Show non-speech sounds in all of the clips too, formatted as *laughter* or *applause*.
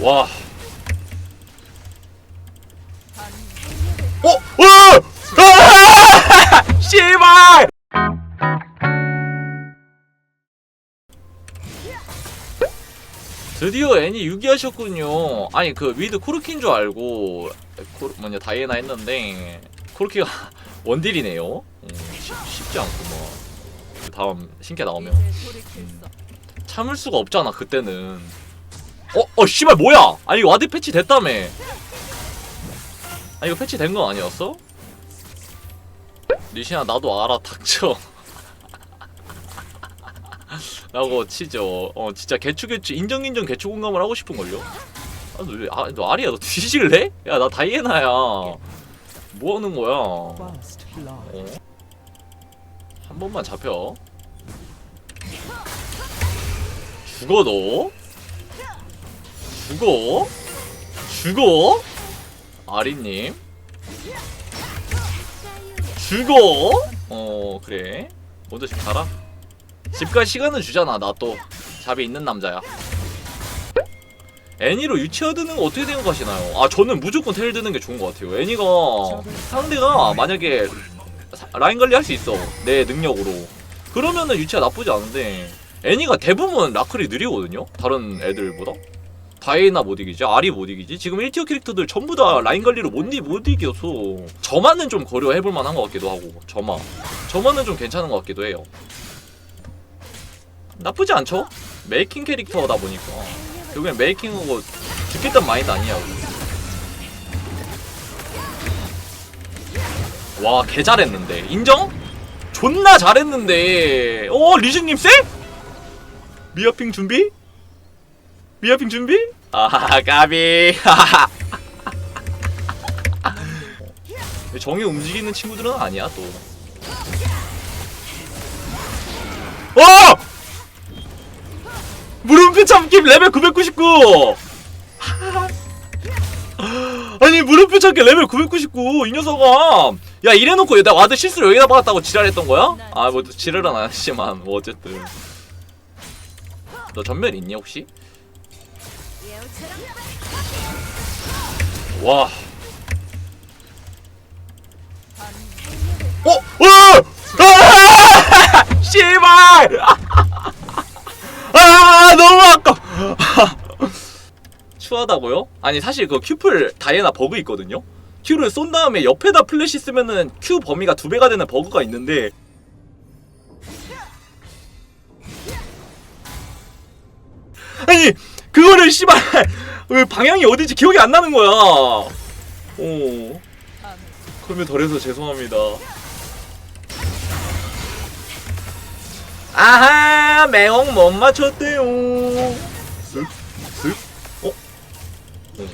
와. 어? 어! 아! *laughs* 씨발! 드디어 애니 유기하셨군요. 아니 그 위드 코르키인 줄 알고 코, 뭐냐 다이애나 했는데 코르키가 *laughs* 원딜이네요. 음, 쉽, 쉽지 않구먼. 그 다음 신캐 나오면 참을 수가 없잖아 그때는. 어, 어, 씨발 뭐야? 아니 와드 패치 됐다며. 아 이거 패치 된 건 아니었어? 리시아 나도 알아 닥쳐. *laughs* 라고 치죠. 어 진짜 개추 개추 인정 인정 개추 공감을 하고 싶은 걸요. 아, 너, 왜- 아, 너 아리야 너 뒤질래? 야 나 다이애나야. 뭐 하는 거야? 어? 한 번만 잡혀. 죽어 너? 죽어? 죽어? 아리님? 죽어? 어 그래. 먼저 집 가라. 집갈 시간은 주잖아 나 또 잡이 있는 남자야 애니로 유치화 드는 거 어떻게 생각하시나요? 아 저는 무조건 텔 드는 게 좋은 것 같아요 애니가 상대가 만약에 사- 라인 관리 할 수 있어 내 능력으로 그러면은 유치화 나쁘지 않은데 애니가 대부분 라클이 느리거든요? 다른 애들보다? 다이애나 못 이기지? 아리 못 이기지? 지금 1티어 캐릭터들 전부 다 라인 관리로 못, 이- 못 이겨서 저만은 좀 고려해볼 만한 것 같기도 하고 저만. 저만은 좀 괜찮은 것 같기도 해요. 나쁘지 않죠? 메이킹 캐릭터다 보니까. 결국엔 메이킹하고 죽겠단 마인드 아니냐고 와개 잘했는데. 인정? 존나 잘했는데. 어 리즈님 쎄? 미아핑 준비? 미아핑 준비? 아하 까비 *laughs* 정이 움직이는 친구들은 아니야 또 어! 물음표 참기 레벨 999 *laughs* 아니 물음표 참기 레벨 999 이 녀석아 야 이래놓고 나 와드 실수로 여기다 박았다고 지랄했던 거야? 아 뭐 지랄은 안 하지만 뭐 어쨌든 너 전멸 있니 혹시? 와 어? 어! 아! *laughs* 씨발! *laughs* 아 너무 아까 *laughs* 추하다고요? 아니 사실 그 큐플 다이애나 버그 있거든요. 큐를 쏜 다음에 옆에다 플래시 쓰면은 큐 범위가 두 배가 되는 버그가 있는데 아니 그거를 씨발 왜 방향이 어딘지 기억이 안 나는 거야. 어. 그러면 덜해서 죄송합니다. 아하 매홍 못 맞췄대요 쓱? 쓱? 어? 어.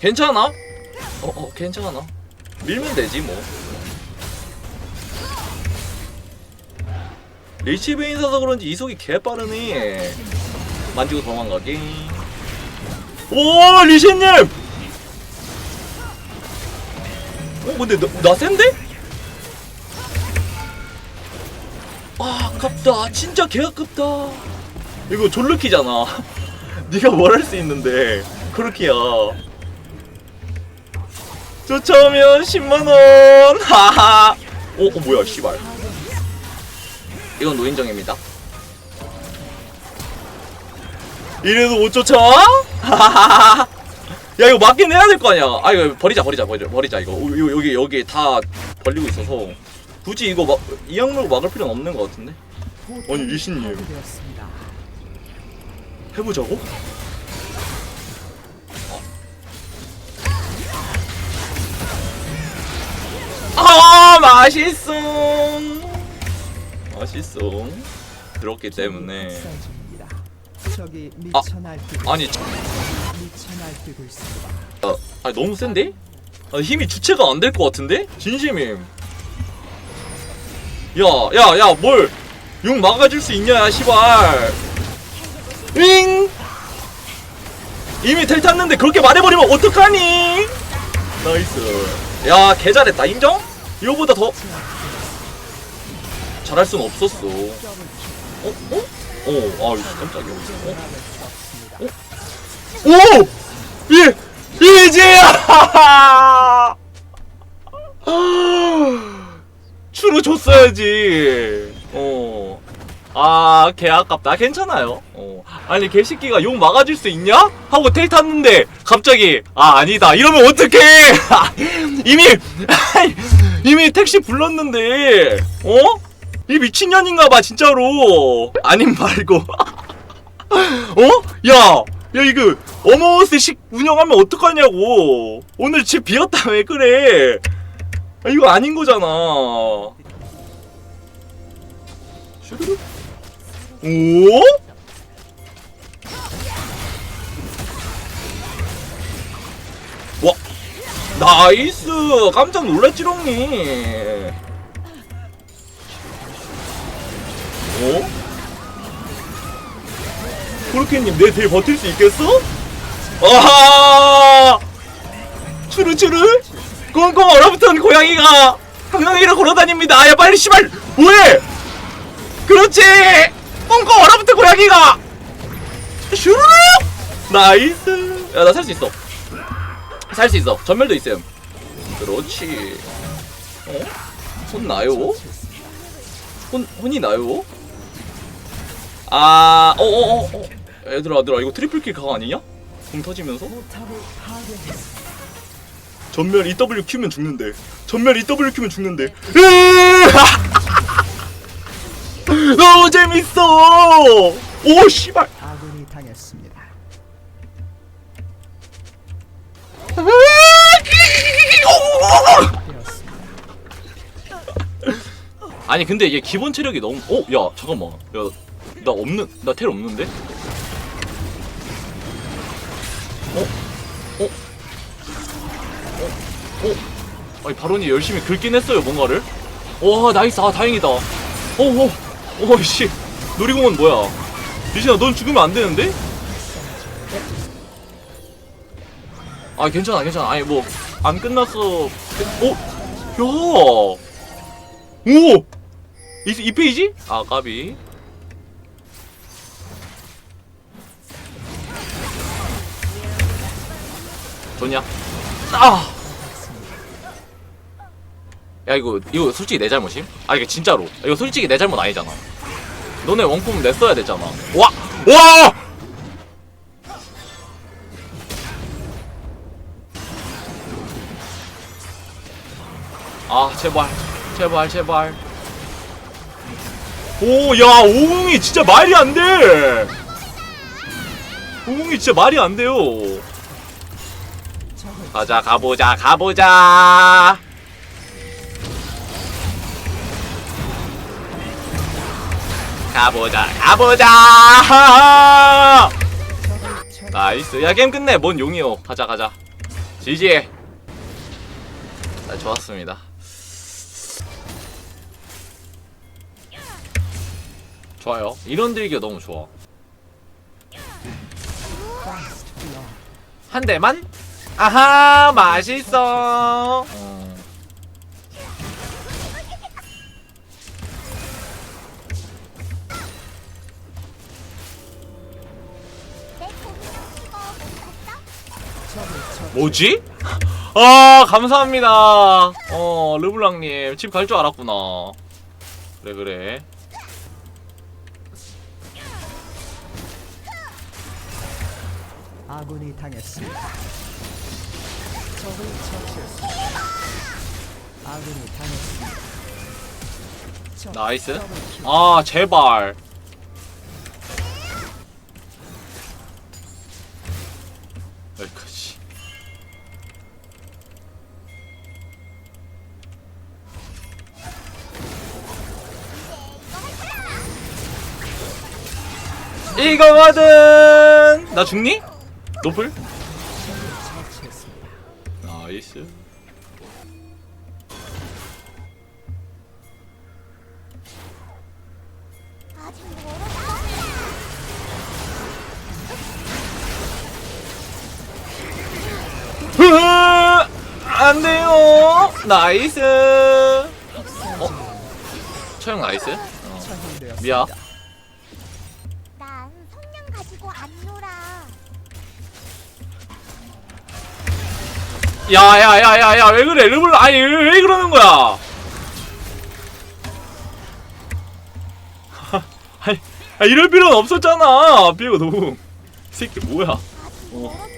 괜찮아? 어, 어, 괜찮아. 밀면 되지, 뭐. 리치베인 사서 그런지 이속이 개 빠르네. 만지고 도망가기. 오, 리시님! 어, 근데 나, 나 센데? 아 아깝다. 진짜 개 아깝다. 이거 졸르키잖아. *laughs* 네가 뭘 할 수 있는데. 그렇게야. 쫓아오면 10만원. *laughs* 하하. 어, 어 뭐야 씨발. 이건 노인정입니다 이래도 못? 하하하하 *laughs* 야 이거 맞긴 해야 될 거 아니야. 아 이거 버리자 버리자 버리자, 버리자 이거. 어, 이거 여기 여기 다 벌리고 있어서. 굳이 이거 막 이 악물고 막을 필요는 없는 것 같은데? 아니 리신님 해보자고? 아 맛있어 맛있어 그렇기 때문에 저기 미쳐 날뛰고 아니 있어. 미쳐 날뛰고 있습니다. 아, 아니 너무 센데? 아, 힘이 주체가 안 될 것 같은데? 진심임. 야, 야, 야, 뭘? 용 막아줄 수 있냐, 야, 시발. 윙! 이미 텔 탔는데 그렇게 말해버리면 어떡하니? 나이스. 야, 개 잘했다. 인정? 이거보다 더 잘할 순 없었어. 어? 어? 어, 아, 깜짝이야. 어? 오! 이, 이지야! *laughs* 추루 줬어야지. 어. 아, 개 아깝다. 괜찮아요. 어. 아니, 개새끼가 용 막아줄 수 있냐? 하고 텔 탔는데, 갑자기, 아, 아니다. 이러면 어떡해! *laughs* 이미, *laughs* 이미 택시 불렀는데, 어? 이 미친년인가봐, 진짜로. 아님 말고. *laughs* 어? 야! 야, 이거, 어머어스식 운영하면 어떡하냐고. 오늘 집 비었다, 왜 그래. 아, 이거 아닌 거잖아. 오? 와, 나이스! 깜짝 놀랐지롱니. 어? 코르케님 내 딜 버틸 수 있겠어? 아하! 추르추르? 꽁꽁 얼어붙은 고양이가 한강위로 걸어다닙니다. 야 빨리 씨발 뭐해? 그렇지! 꽁꽁 얼어붙은 고양이가 슈르르! 나이스! 야 나 살 수 있어. 살 수 있어. 전멸도 있음. 그렇지. 어? 혼 나요? 혼 혼이 나요? 아, 어어어 어, 어. 얘들아, 얘들아, 이거 트리플 킬 각 아니냐? 공 터지면서? 전멸 EW 키면 죽는데. 전멸 EW 키면 죽는데. *laughs* 너무 재밌어. 오 씨발. 아군이 당했습니다. 아니 근데 얘 기본 체력이 너무. 어, 야 잠깐만. 야, 나 없는, 나 텔 없는데? 어? 어? 어? 어? 아니 바론이 열심히 긁긴 했어요 뭔가를. 와 나이스, 아 다행이다. 어, 어, 어, 씨. 놀이공원 뭐야? 리신아, 넌 죽으면 안 되는데? 아 괜찮아, 괜찮아. 아니 뭐 안 끝났어. 어? 야. 오! 이, 이 페이지? 아 까비 좋냐? 아! 야 이거 이거 솔직히 내 잘못임? 아 이게 진짜로 이거 솔직히 내 잘못 아니잖아 너네 원품 냈어야 됐잖아 와! 와! 아 제발 제발 제발 오, 야, 오공이 진짜 말이 안 돼! 오공이 진짜 말이 안 돼요. 가자, 가보자, 가보자! 가보자, 가보자! 나이스. 야, 게임 끝내. 뭔 용이요. 가자, 가자. 지지. 아, 좋았습니다. 좋아요. 이런 들기가 너무 좋아. 한 대만? 아하 맛있어 뭐지? 아 감사합니다 어 르블랑님 집 갈 줄 알았구나 그래 그래 아군이 당했습니다. 적을 처치했습니다. 아군이 당했습니다. 적 나이스 더블킬. 아 제발 여기까지 이거거든 나 죽니? 노플? 안 돼요. 나이스. 어? 처형 나이스. 어. 미야. 가지고 안 놀아. 야야야야야 왜 그래 르블 아니 왜, 왜 그러는 거야 *laughs* 아니 아, 이럴 필요는 없었잖아 비고 너무 이 새끼 뭐야 어.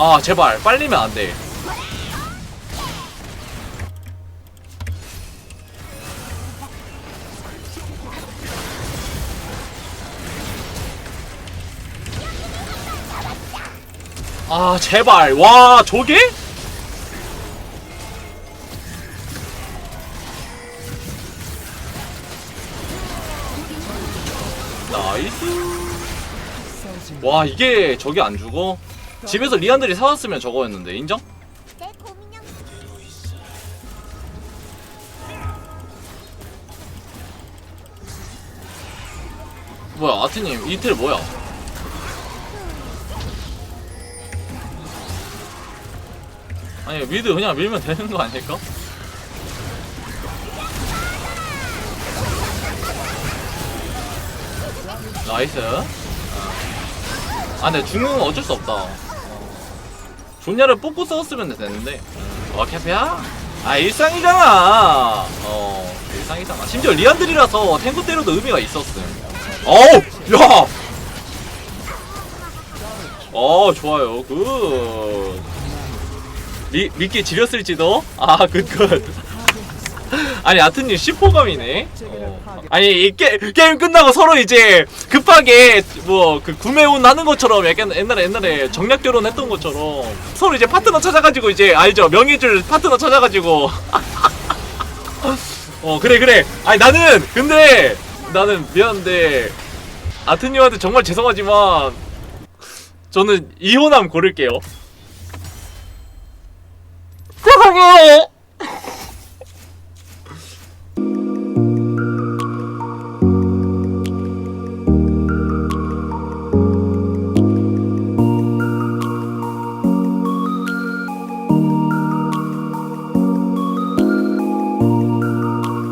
아 제발 빨리면 안돼 아 제발 와 저게? 나이스 와 이게 저게 안 죽어? 집에서 리안들이 사왔으면 저거였는데 인정? 내 고민형 뭐야 아트님 이틀 뭐야? 아니 미드 그냥 밀면 되는 거 아닐까? 나이스 어. 아 근데 중국은 어쩔 수 없다 어. 존야를 뽑고 썼으면 되는데. 어 캐피야? 아 일상이잖아. 어 일상이잖아. 심지어 리안들이라서 탱크 때려도 의미가 있었음. 어우 야! 어 좋아요. 굿. 미, 미끼 지렸을지도? 아 굿굿 아니 아트님 10호감이네. 어. 아니 이 게, 게임 끝나고 서로 이제 급하게 뭐 그 구매운 하는 것처럼 약간 옛날에 옛날에 정략 결혼했던 것처럼 서로 이제 파트너 찾아가지고 이제 알죠? 명예줄 파트너 찾아가지고. *laughs* 어 그래 그래. 아니 나는 근데 나는 미안한데 아트님한테 정말 죄송하지만 저는 이호남 고를게요